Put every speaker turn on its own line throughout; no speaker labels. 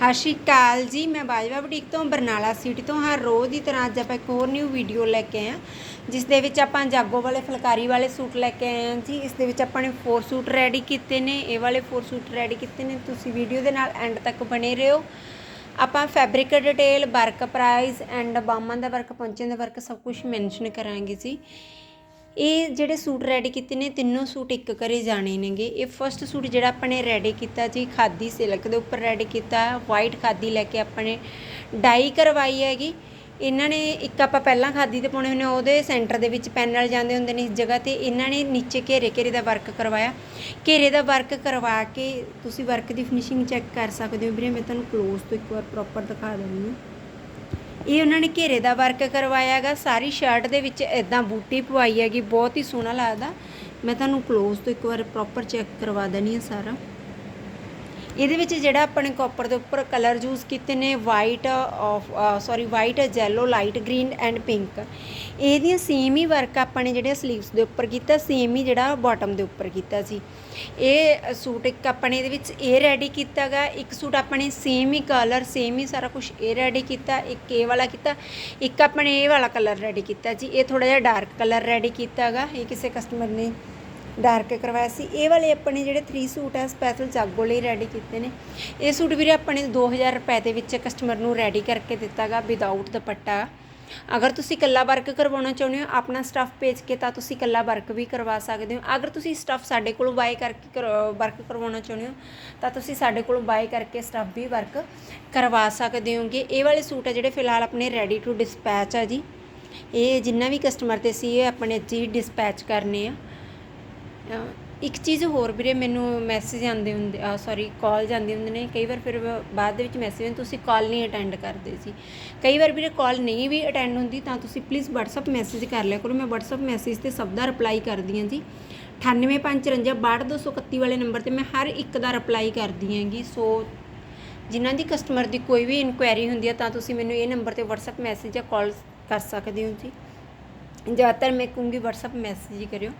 ਸਤਿ ਸ਼੍ਰੀ ਅਕਾਲ ਜੀ, ਮੈਂ ਬਾਜਵਾ ਬੁਟੀਕ ਤੋਂ ਬਰਨਾਲਾ ਸਿਟੀ ਤੋਂ ਹਰ ਰੋਜ਼ ਦੀ ਤਰ੍ਹਾਂ ਅੱਜ ਆਪਾਂ ਇੱਕ ਹੋਰ ਨਿਊ ਵੀਡੀਓ ਲੈ ਕੇ ਆਏ ਹਾਂ, ਜਿਸ ਦੇ ਵਿੱਚ ਆਪਾਂ ਜਾਗੋ ਵਾਲੇ, ਫੁਲਕਾਰੀ ਵਾਲੇ ਸੂਟ ਲੈ ਕੇ ਆਏ ਹਾਂ ਜੀ। ਇਸ ਦੇ ਵਿੱਚ ਆਪਾਂ ਨੇ ਫੋਰ ਸੂਟ ਰੈਡੀ ਕੀਤੇ ਨੇ। ਇਹ ਵਾਲੇ ਫੋਰ ਸੂਟ ਰੈਡੀ ਕੀਤੇ ਨੇ। ਤੁਸੀਂ ਵੀਡੀਓ ਦੇ ਨਾਲ ਐਂਡ ਤੱਕ ਬਣੇ ਰਹੋ। ਆਪਾਂ fabric detail work price and ਬਾਮਾਂ ਦਾ ਵਰਕ ਪਹੁੰਚਣ ਦਾ ਵਰਕ ਸਭ ਕੁਝ ਮੈਂਸ਼ਨ ਕਰਾਂਗੇ ਜੀ। ਇਹ ਜਿਹੜੇ ਸੂਟ ਰੈਡੀ ਕੀਤੇ ਨੇ, ਤਿੰਨੋਂ ਸੂਟ ਇੱਕ ਕਰੇ ਜਾਣੇ ਨੇਗੇ। ਇਹ ਫਰਸਟ ਸੂਟ ਜਿਹੜਾ ਆਪਾਂ ਨੇ ਰੈਡੀ ਕੀਤਾ ਜੀ, ਖਾਦੀ ਸਿਲਕ ਦੇ ਉੱਪਰ ਰੈਡੀ ਕੀਤਾ ਵਾਈਟ ਖਾਦੀ ਲੈ ਕੇ ਆਪਾਂ ਨੇ ਡਾਈ ਕਰਵਾਈ ਹੈਗੀ। ਇਹਨਾਂ ਨੇ ਇੱਕ ਆਪਾਂ ਪਹਿਲਾਂ ਖਾਦੀ ਤੇ ਪਾਉਣੇ ਹੁੰਦੇ ਉਹਦੇ ਸੈਂਟਰ ਦੇ ਵਿੱਚ ਪੈਨਲ ਜਾਂਦੇ ਹੁੰਦੇ ਨੇ ਇਸ ਜਗ੍ਹਾ ਤੇ। ਇਹਨਾਂ ਨੇ ਨੀਚੇ ਘੇਰੇ ਘੇਰੇ ਦਾ ਵਰਕ ਕਰਵਾਇਆ। ਘੇਰੇ ਦਾ ਵਰਕ ਕਰਵਾ ਕੇ ਤੁਸੀਂ ਵਰਕ ਦੀ ਫਿਨਿਸ਼ਿੰਗ ਚੈੱਕ ਕਰ ਸਕਦੇ ਹੋ ਵੀਰੇ। ਮੈਂ ਤੁਹਾਨੂੰ ক্লোਜ਼ ਤੋਂ ਇੱਕ ਵਾਰ ਪ੍ਰੋਪਰ ਦਿਖਾ ਦਿੰਦੀ ਹਾਂ। ਇਹ ਉਹਨਾਂ ਨੇ ਘੇਰੇ ਦਾ ਵਰਕ ਕਰਵਾਇਆ ਹੈਗਾ। ਸਾਰੀ ਸ਼ਰਟ ਦੇ ਵਿੱਚ ਇਦਾਂ ਬੂਟੀ ਪਵਾਈ ਹੈਗੀ। ਬਹੁਤ ਹੀ ਸੋਹਣਾ ਲੱਗਦਾ। ਮੈਂ ਤੁਹਾਨੂੰ ক্লোਜ਼ ਤੋਂ ਇੱਕ ਵਾਰ ਪ੍ਰੋਪਰ ਚੈੱਕ ਕਰਵਾ ਦਨੀ ਆ ਸਾਰਾ। ਇਹਦੇ ਵਿੱਚ ਜਿਹੜਾ ਆਪਣੇ ਕਾਪਰ ਦੇ ਉੱਪਰ ਕਲਰ ਯੂਜ਼ ਕੀਤੇ ਨੇ white off sorry white yellow light green and pink ਇਹਦੀਆਂ ਸੇਮ ਹੀ ਵਰਕ ਆਪਾਂ ਨੇ ਜਿਹੜੇ ਸਲੀਵਸ ਦੇ ਉੱਪਰ ਕੀਤਾ ਸੇਮ ਹੀ ਜਿਹੜਾ ਬਾਟਮ ਦੇ ਉੱਪਰ ਕੀਤਾ ਸੀ। ਇਹ ਸੂਟ ਇੱਕ ਆਪਾਂ ਨੇ ਇਹਦੇ ਵਿੱਚ ਇਹ ਰੈਡੀ ਕੀਤਾਗਾ ਇੱਕ ਸੂਟ ਆਪਾਂ ਨੇ ਸੇਮ ਹੀ ਕਲਰ ਸੇਮ ਹੀ ਸਾਰਾ ਕੁਝ ਇਹ ਰੈਡੀ ਕੀਤਾ, ਇੱਕ ਇਹ ਵਾਲਾ ਕੀਤਾ, ਇੱਕ ਆਪਾਂ ਨੇ ਇਹ ਵਾਲਾ ਕਲਰ ਰੈਡੀ ਕੀਤਾ ਜੀ। ਇਹ ਥੋੜਾ ਜਿਹਾ ਡਾਰਕ ਕਲਰ ਰੈਡੀ ਕੀਤਾਗਾ ਇਹ ਕਿਸੇ ਕਸਟਮਰ ਨੇ ਡਾਰਕ ਕਰਵਾਇਆ ਸੀ। ਇਹ ਵਾਲੇ ਆਪਣੇ ਜਿਹੜੇ 3 ਸੂਟ ਆ ਸਪੈਸ਼ਲ ਜਾਗੋ ਲਈ ਰੈਡੀ ਕੀਤੇ ਨੇ। ਇਹ ਸੂਟ ਵੀਰੇ ਆਪਣੇ 2000 ਰੁਪਏ ਦੇ ਵਿੱਚ ਕਸਟਮਰ ਨੂੰ ਰੈਡੀ ਕਰਕੇ ਦਿੱਤਾਗਾ ਵਿਦਆਊਟ ਦੁਪੱਟਾ। ਅਗਰ ਤੁਸੀਂ ਕੱਲਾ ਵਰਕ ਕਰਵਾਉਣਾ ਚਾਹੁੰਦੇ ਹੋ, ਆਪਣਾ ਸਟੱਫ ਭੇਜ ਕੇ ਤਾਂ ਤੁਸੀਂ ਕੱਲਾ ਵਰਕ ਵੀ ਕਰਵਾ ਸਕਦੇ ਹੋ। ਅਗਰ ਤੁਸੀਂ ਸਟੱਫ ਸਾਡੇ ਕੋਲੋਂ ਬਾਏ ਕਰਕੇ ਵਰਕ ਕਰਵਾਉਣਾ ਚਾਹੁੰਦੇ ਹੋ, ਤਾਂ ਤੁਸੀਂ ਸਾਡੇ ਕੋਲੋਂ ਬਾਏ ਕਰਕੇ ਸਟੱਫ ਵੀ ਵਰਕ ਕਰਵਾ ਸਕਦੇ ਹੋਗੇ। ਇਹ ਵਾਲੇ ਸੂਟ ਆ ਜਿਹੜੇ ਫਿਲਹਾਲ ਆਪਣੇ ਰੈਡੀ ਟੂ ਡਿਸਪੈਚ ਆ ਜੀ। ਇਹ ਜਿੰਨਾ ਵੀ ਕਸਟਮਰ ਤੇ ਸੀ, ਇਹ ਆਪਣੇ ਅੱਜ ਹੀ ਡਿਸਪੈਚ ਕਰਨੇ ਆ। ਇੱਕ ਚੀਜ਼ ਹੋਰ ਵੀਰੇ ਮੈਨੂੰ ਮੈਸੇਜ ਆਉਂਦੇ ਹੁੰਦੇ ਆ ਸੌਰੀ ਕਾਲ ਜਾਂਦੇ ਹੁੰਦੇ ਨੇ। ਕਈ ਵਾਰ ਫਿਰ ਬਾਅਦ ਦੇ ਵਿੱਚ ਮੈਸੇਜ ਤੁਸੀਂ ਕਾਲ ਨਹੀਂ ਅਟੈਂਡ ਕਰਦੇ ਸੀ। ਕਈ ਵਾਰ ਵੀਰੇ ਕਾਲ ਨਹੀਂ ਵੀ ਅਟੈਂਡ ਹੁੰਦੀ, ਤਾਂ ਤੁਸੀਂ ਪਲੀਜ਼ WhatsApp ਮੈਸੇਜ ਕਰ ਲਿਆ ਕਰੋ। ਮੈਂ WhatsApp ਮੈਸੇਜ ਤੇ ਸਭ ਦਾ ਰਿਪਲਾਈ ਕਰਦੀ ਹਾਂ ਜੀ। 9854562231 ਵਾਲੇ ਨੰਬਰ ਤੇ ਮੈਂ ਹਰ ਇੱਕ ਦਾ ਰਿਪਲਾਈ ਕਰਦੀ ਹਾਂਗੀ। ਸੋ ਜਿਨ੍ਹਾਂ ਦੀ ਕਸਟਮਰ ਦੀ ਕੋਈ ਵੀ ਇਨਕੁਆਇਰੀ ਹੁੰਦੀ ਹੈ ਤਾਂ ਤੁਸੀਂ ਮੈਨੂੰ ਇਹ ਨੰਬਰ ਤੇ WhatsApp ਮੈਸੇਜ ਜਾਂ ਕਾਲ ਕਰ ਸਕਦੇ ਹੋ ਜੀ। ਜ਼ਿਆਦਾਤਰ ਮੈਂ ਕਹੂੰਗੀ WhatsApp ਮੈਸੇਜ ਹੀ ਕਰਿਓ।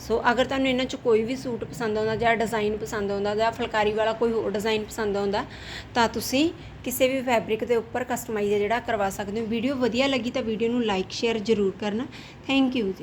ਸੋ ਅਗਰ ਤੁਹਾਨੂੰ ਇਹਨਾਂ 'ਚ ਕੋਈ ਵੀ ਸੂਟ ਪਸੰਦ ਆਉਂਦਾ ਜਾਂ ਡਿਜ਼ਾਈਨ ਪਸੰਦ ਆਉਂਦਾ ਜਾਂ ਫੁਲਕਾਰੀ ਵਾਲਾ ਕੋਈ ਹੋਰ ਡਿਜ਼ਾਈਨ ਪਸੰਦ ਆਉਂਦਾ, ਤਾਂ ਤੁਸੀਂ ਕਿਸੇ ਵੀ ਫੈਬਰਿਕ ਦੇ ਉੱਪਰ ਕਸਟਮਾਈਜ਼ ਜਿਹੜਾ ਕਰਵਾ ਸਕਦੇ ਹੋ। ਵੀਡੀਓ ਵਧੀਆ ਲੱਗੀ ਤਾਂ ਵੀਡੀਓ ਨੂੰ ਲਾਈਕ ਸ਼ੇਅਰ ਜ਼ਰੂਰ ਕਰਨਾ। ਥੈਂਕ ਯੂ ਜੀ।